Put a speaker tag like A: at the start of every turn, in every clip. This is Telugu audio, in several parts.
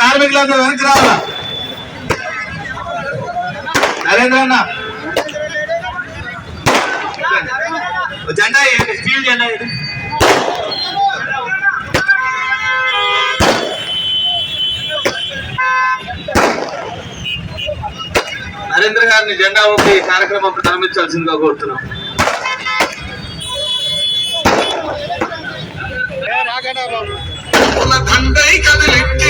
A: కార్మికులందరూ వెనక్కి రావాలా? నరేంద్ర అన్న. జెండా స్టీల్ జెండా నరేంద్ర గారిని జెండా ఊపి కార్యక్రమం ప్రారంభించాల్సిందిగా కోరుతున్నాం.
B: దండై కదలెట్టి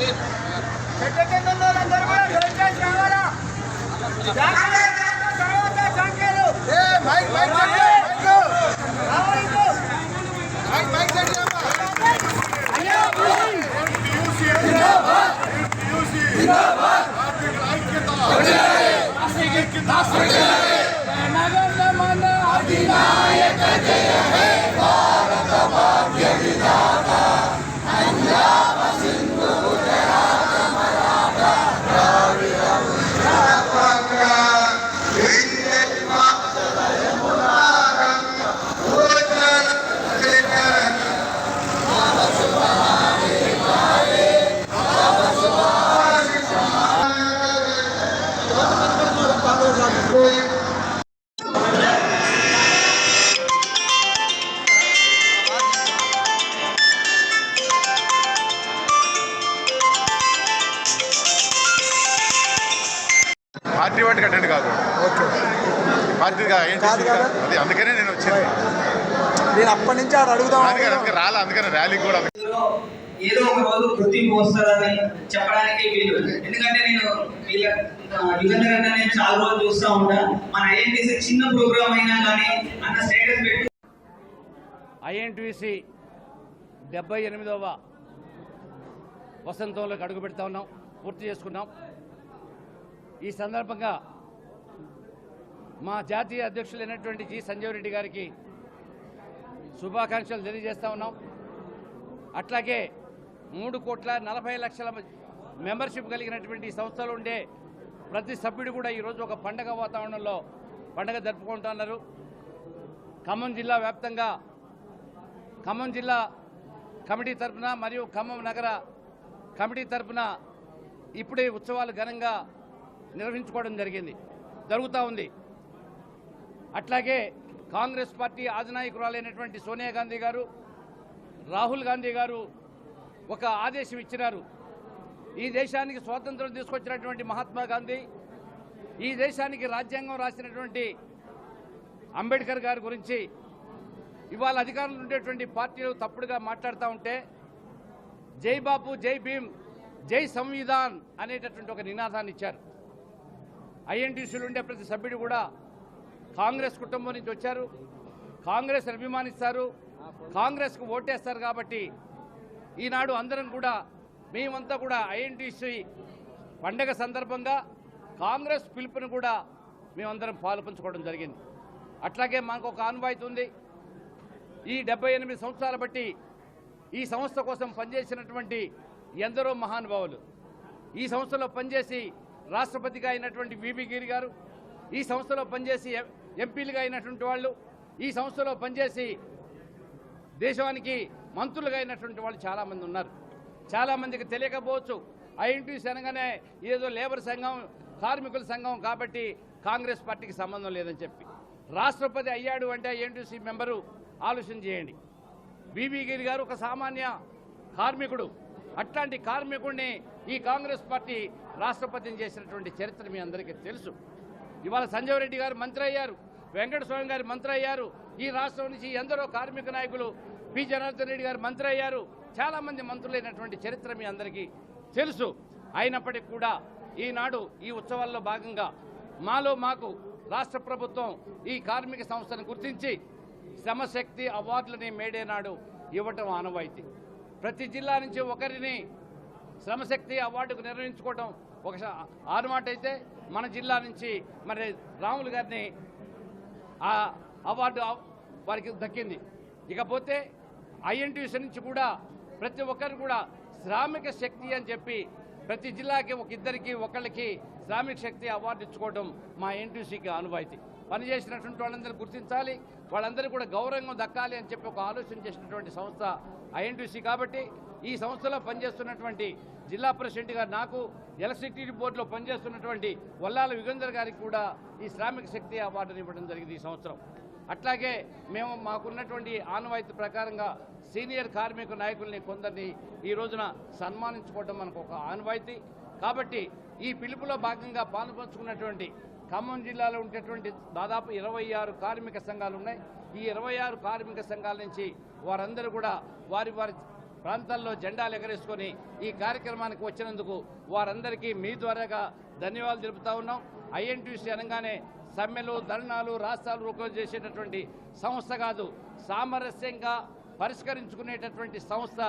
B: పార్టీ
C: అడుగుదాం.
D: రాలే అందుకని ర్యాలీ కూడా.
E: ఏదో ఒక రోజు గుర్తింపు వస్తుందని చెప్పడానికి వీలు. ఎందుకంటే నేను వీళ్ళ యుగంధర్ అన్న నేను చాలా రోజులు చూస్తూ ఉంటా. మన ఐఎన్టీసీ చిన్న ప్రోగ్రామ్ అయినా కానీ అన్న స్టేటస్ పెట్టి.
F: ఐఎన్టీసీ డెబ్బై ఎనిమిదవ వసంతంలోకి అడుగు పెడతా ఉన్నాం. పూర్తి చేసుకున్నాం. ఈ సందర్భంగా మా జాతీయ అధ్యక్షులైనటువంటి జి సంజీవ్ రెడ్డి గారికి శుభాకాంక్షలు తెలియజేస్తా ఉన్నాం. అట్లాగే మూడు కోట్ల నలభై లక్షల మెంబర్షిప్ కలిగినటువంటి సంస్థలు ఉండే ప్రతి సభ్యుడు కూడా ఈరోజు ఒక పండగ వాతావరణంలో పండగ జరుపుకుంటున్నారు ఖమ్మం జిల్లా వ్యాప్తంగా ఖమ్మం జిల్లా కమిటీ తరపున మరియు ఖమ్మం నగర కమిటీ తరఫున ఇప్పుడే ఉత్సవాలు ఘనంగా నిర్వహించుకోవడం జరిగింది జరుగుతూ ఉంది. అట్లాగే కాంగ్రెస్ పార్టీ ఆధినాయకురాలైనటువంటి సోనియా గాంధీ గారు రాహుల్ గాంధీ గారు ఒక ఆదేశం ఇచ్చినారు. ఈ దేశానికి స్వాతంత్రం తీసుకొచ్చినటువంటి మహాత్మా గాంధీ ఈ దేశానికి రాజ్యాంగం రాసినటువంటి అంబేద్కర్ గారి గురించి ఇవాళ అధికారంలో ఉండేటువంటి పార్టీలు తప్పుడుగా మాట్లాడుతూ ఉంటే జై బాపు జై భీమ్ జై సంవిధాన్ అనేటటువంటి ఒక నినాదాన్ని ఇచ్చారు. ఐఎన్టీసీలు ఉండే ప్రతి సభ్యుడు కూడా కాంగ్రెస్ కుటుంబం నుంచి వచ్చారు. కాంగ్రెస్ అభిమానిస్తారు. కాంగ్రెస్కు ఓటేస్తారు కాబట్టి ఈనాడు అందరం కూడా మేమంతా కూడా ఐఎన్టీసీ పండగ సందర్భంగా కాంగ్రెస్ పిలుపుని కూడా మేమందరం పాల్పంచుకోవడం జరిగింది. అట్లాగే మాకు ఒక ఆన్వాయితీ ఉంది. ఈ డెబ్బై ఎనిమిది సంవత్సరాల బట్టి ఈ సంస్థ కోసం పనిచేసినటువంటి ఎందరో మహానుభావులు ఈ సంస్థలో పనిచేసి రాష్ట్రపతిగా అయినటువంటి విబి గిరి గారు ఈ సంస్థలో పనిచేసి ఎంపీలుగా అయినటువంటి వాళ్ళు ఈ సంస్థలో పనిచేసి దేశానికి మంత్రులుగా అయినటువంటి వాళ్ళు చాలామంది ఉన్నారు. చాలామందికి తెలియకపోవచ్చు. ఐఎన్టీసీ అనగానే ఏదో లేబర్ సంఘం కార్మికుల సంఘం కాబట్టి కాంగ్రెస్ పార్టీకి సంబంధం లేదని చెప్పి. రాష్ట్రపతి అయ్యాడు అంటే ఐఎన్టీసీ మెంబరు ఆలోచన చేయండి. బీబీ గిరి గారు ఒక సామాన్య కార్మికుడు. అట్లాంటి కార్మికుడిని ఈ కాంగ్రెస్ పార్టీ రాష్ట్రపతిని చేసినటువంటి చరిత్ర మీ అందరికీ తెలుసు. ఇవాళ సంజయ్ రెడ్డి గారు మంత్రి అయ్యారు వెంకట స్వామి గారు మంత్రి అయ్యారు ఈ రాష్ట్రం నుంచి ఎందరో కార్మిక నాయకులు పి. జనార్దన్ రెడ్డి గారు మంత్రి అయ్యారు. చాలా మంది మంత్రులైనటువంటి చరిత్ర మీ అందరికీ తెలుసు. అయినప్పటికీ కూడా ఈనాడు ఈ ఉత్సవాల్లో భాగంగా మాలో మాకు రాష్ట్ర ప్రభుత్వం ఈ కార్మిక సంస్థను గుర్తించి శ్రమశక్తి అవార్డులని మేడే నాడు ఇవ్వటం ఆనవాయితీ. ప్రతి జిల్లా నుంచి ఒకరిని శ్రమశక్తి అవార్డుకు నిర్వహించుకోవడం ఒక శ- ఆనమాట అయితే మన జిల్లా నుంచి మరి రాములు గారిని ఆ అవార్డు వారికి దక్కింది. ఇకపోతే ఐఎన్టీసీ నుంచి కూడా ప్రతి ఒక్కరు కూడా శ్రామిక శక్తి అని చెప్పి ప్రతి జిల్లాకి ఒక ఇద్దరికి ఒకళ్ళకి శ్రామిక శక్తి అవార్డు ఇచ్చుకోవడం మా ఎన్టీసీకి ఆనువాయితీ పనిచేసినటువంటి వాళ్ళందరూ గుర్తించాలి వాళ్ళందరూ కూడా గౌరవంగా దక్కాలి అని చెప్పి ఒక ఆలోచన చేసినటువంటి సంస్థ ఐఎన్టీసీ కాబట్టి ఈ సంస్థలో పనిచేస్తున్నటువంటి జిల్లా ప్రెసిడెంట్ గారు నాకు ఎలక్ట్రిసిటీ బోర్డులో పనిచేస్తున్నటువంటి వల్లాల యుగంధర్ గారికి కూడా ఈ శ్రామిక శక్తి అవార్డుని ఇవ్వడం జరిగింది ఈ సంవత్సరం. అట్లాగే మేము మాకున్నటువంటి ఆనవాయితీ ప్రకారంగా సీనియర్ కార్మిక నాయకుల్ని కొందరిని ఈ రోజున సన్మానించుకోవడం మనకు ఒక ఆనవాయితీ. కాబట్టి ఈ పిలుపులో భాగంగా పాల్పంచుకున్నటువంటి ఖమ్మం జిల్లాలో ఉండేటువంటి దాదాపు ఇరవై ఆరు కార్మిక సంఘాలు ఉన్నాయి. ఈ ఇరవై ఆరు కార్మిక సంఘాల నుంచి వారందరూ కూడా వారి వారి ప్రాంతాల్లో జెండాలు ఎగరేసుకొని ఈ కార్యక్రమానికి వచ్చినందుకు వారందరికీ మీ ద్వారాగా ధన్యవాదాలు తెలుపుతా ఉన్నాం. ఐఎన్టీసీ అనగానే సమ్మెలు ధర్నాలు రాష్ట్రాలు రూపం చేసేటటువంటి సంస్థ కాదు సామరస్యంగా పరిష్కరించుకునేటటువంటి సంస్థ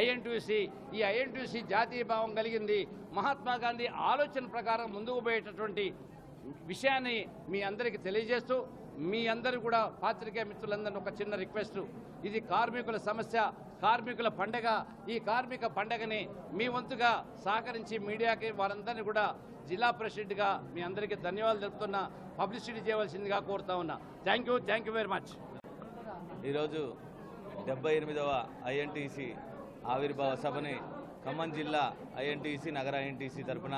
F: ఐఎన్టీసీ ఈ ఐఎన్టీసీ జాతీయ భావం కలిగింది. మహాత్మా గాంధీ ఆలోచన ప్రకారం ముందుకు పోయేటటువంటి విషయాన్ని మీ అందరికీ తెలియజేస్తూ మీ అందరూ కూడా పాత్రికేయ మిత్రులందరినీ ఒక చిన్న రిక్వెస్ట్. ఇది కార్మికుల సమస్య కార్మికుల పండగ ఈ కార్మిక పండగని మీ వంతుగా సహకరించి మీడియాకి వారందరినీ కూడా జిల్లా ప్రెసిడెంట్గా మీ అందరికీ ధన్యవాదాలు తెలుపుతున్నా. పబ్లిసిటీ చేయవలసిందిగా కోరుతా ఉన్నా. Thank you thank you very much
A: ఈరోజు డెబ్బై ఎనిమిదవ ఐఎన్టీసీ ఆవిర్భావ సభని ఖమ్మం జిల్లా ఐఎన్టీసీ నగర ఐఎన్టీసీ తరఫున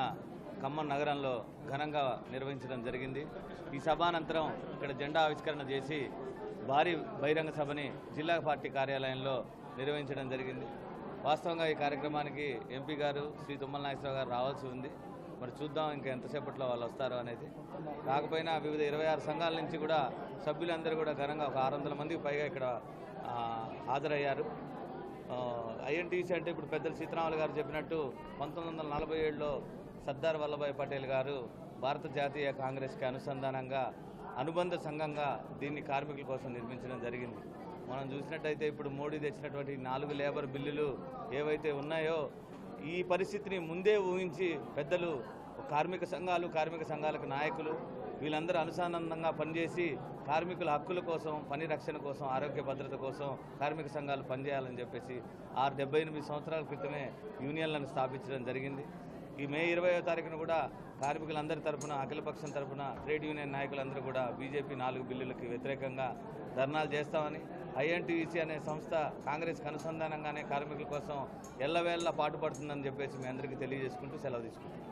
A: ఖమ్మం నగరంలో ఘనంగా నిర్వహించడం జరిగింది. ఈ సభానంతరం ఇక్కడ జెండా ఆవిష్కరణ చేసి భారీ బహిరంగ సభని జిల్లా పార్టీ కార్యాలయంలో నిర్వహించడం జరిగింది. వాస్తవంగా ఈ కార్యక్రమానికి ఎంపీ గారు శ్రీ తుమ్మల నాగేశ్వరరావు గారు రావాల్సి ఉంది. మరి చూద్దాం ఇంకా ఎంతసేపట్లో వాళ్ళు వస్తారు అనేది. కాకపోయినా వివిధ ఇరవై ఆరు సంఘాల నుంచి కూడా సభ్యులందరూ కూడా ఘనంగా ఒక ఆరు వందల మందికి పైగా ఇక్కడ హాజరయ్యారు. ఐఎన్టీసీ అంటే ఇప్పుడు పెద్దలు సీతారాములు గారు చెప్పినట్టు పంతొమ్మిది వందల నలభై ఏడులో సర్దార్ వల్లభాయ్ పటేల్ గారు భారత జాతీయ కాంగ్రెస్కి అనుసంధానంగా అనుబంధ సంఘంగా దీన్ని కార్మికుల కోసం నిర్మించడం జరిగింది. మనం చూసినట్టయితే ఇప్పుడు మోడీ తెచ్చినటువంటి నాలుగు లేబర్ బిల్లులు ఏవైతే ఉన్నాయో ఈ పరిస్థితిని ముందే ఊహించి పెద్దలు కార్మిక సంఘాలు కార్మిక సంఘాలకు నాయకులు వీళ్ళందరూ అనుసంధానంగా పనిచేసి కార్మికుల హక్కుల కోసం పని రక్షణ కోసం ఆరోగ్య భద్రత కోసం కార్మిక సంఘాలు పనిచేయాలని చెప్పేసి ఆరు డెబ్బై ఎనిమిది సంవత్సరాల క్రితమే యూనియన్లను స్థాపించడం జరిగింది. ఈ మే ఇరవయో తారీఖున కూడా కార్మికులందరి తరఫున అఖిలపక్షం తరపున ట్రేడ్ యూనియన్ నాయకులందరూ కూడా బీజేపీ నాలుగు బిల్లులకి వ్యతిరేకంగా ధర్నాలు చేస్తామని ఐఎన్టీవీసీ అనే సంస్థ కాంగ్రెస్కి అనుసంధానంగానే కార్మికుల కోసం ఎల్లవేళ్ళ పాటుపడుతుందని చెప్పేసి మీ అందరికీ తెలియజేసుకుంటూ సెలవు తీసుకుంటాం